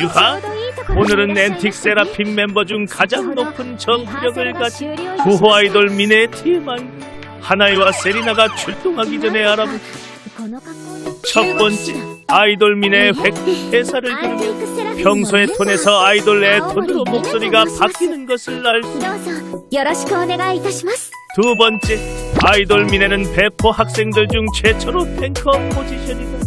유하 오늘은 엔틱 세라핌 멤버 중 가장 높은 정력을 가진 구호 아이돌 미네의 TMI 하나이와 세리나가 출동하기 전에 알아본 첫 번째 아이돌 미네의 획득 대사를 들으며 평소의 톤에서 아이돌의 톤으로 목소리가 바뀌는 것을 알고 두 번째 아이돌 미네는 배포 학생들 중 최초로 탱커 포지션이다.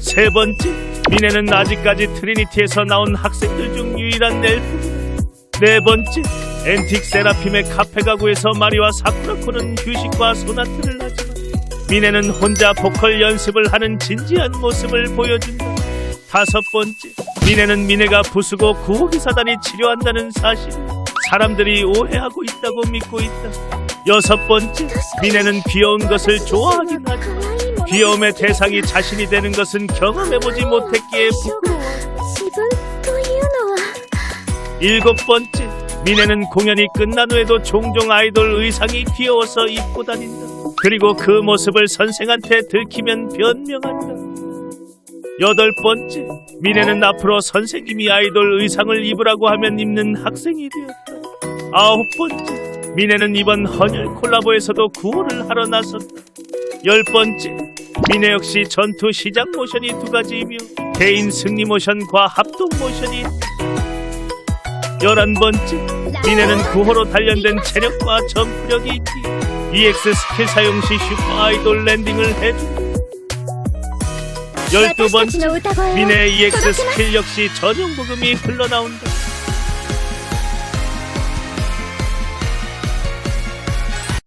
세 번째 미네는 아직까지 트리니티에서 나온 학생들 중 유일한 엘프. 네 번째, 엔틱 세라핌의 카페 가구에서 마리와 사쿠라코는 휴식과 소나트를 하지만 미네는 혼자 보컬 연습을 하는 진지한 모습을 보여준다. 다섯 번째, 미네는 미네가 부수고 구호기 사단이 치료한다는 사실 사람들이 오해하고 있다고 믿고 있다. 여섯 번째, 미네는 귀여운 것을 좋아하긴 하지만 귀여움의 대상이 자신이 되는 것은 경험해보지 못했기에 부끄러워. 自分というのは 일곱 번째, 미네는 공연이 끝난 후에도 종종 아이돌 의상이 귀여워서 입고 다닌다. 그리고 그 모습을 선생한테 들키면 변명한다. 여덟 번째, 미네는 앞으로 선생님이 아이돌 의상을 입으라고 하면 입는 학생이 되었다. 아홉 번째, 미네는 이번 헌혈 콜라보에서도 구호를 하러 나섰다. 열 번째, 미네 역시 전투 시작 모션이 두 가지이며 개인 승리 모션과 합동 모션이 11번째. 미네는 구호로 단련된 체력과 점프력이 있기 EX 스킬 사용 시 슈퍼 아이돌 랜딩을 해주고 열두 번째. 미네의 EX 스킬 역시 전용 부금이 흘러나온다.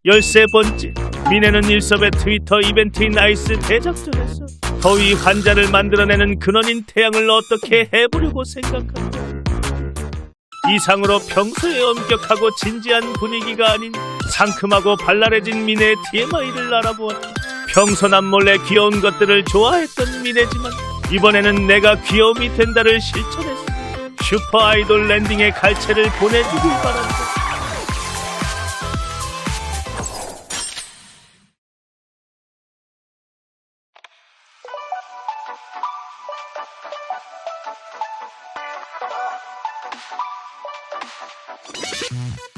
13번째. 미네는 일섭의 트위터 이벤트인 아이스 대작전에서 더위 환자를 만들어내는 근원인 태양을 어떻게 해보려고 생각한다. 이상으로 평소에 엄격하고 진지한 분위기가 아닌 상큼하고 발랄해진 미네의 TMI를 알아보았다. 평소 남 몰래 귀여운 것들을 좋아했던 미네지만 이번에는 내가 귀여움이 된다를 실천했어. 슈퍼 아이돌 랜딩의 갈채를 보내주길 바란다. Thank you.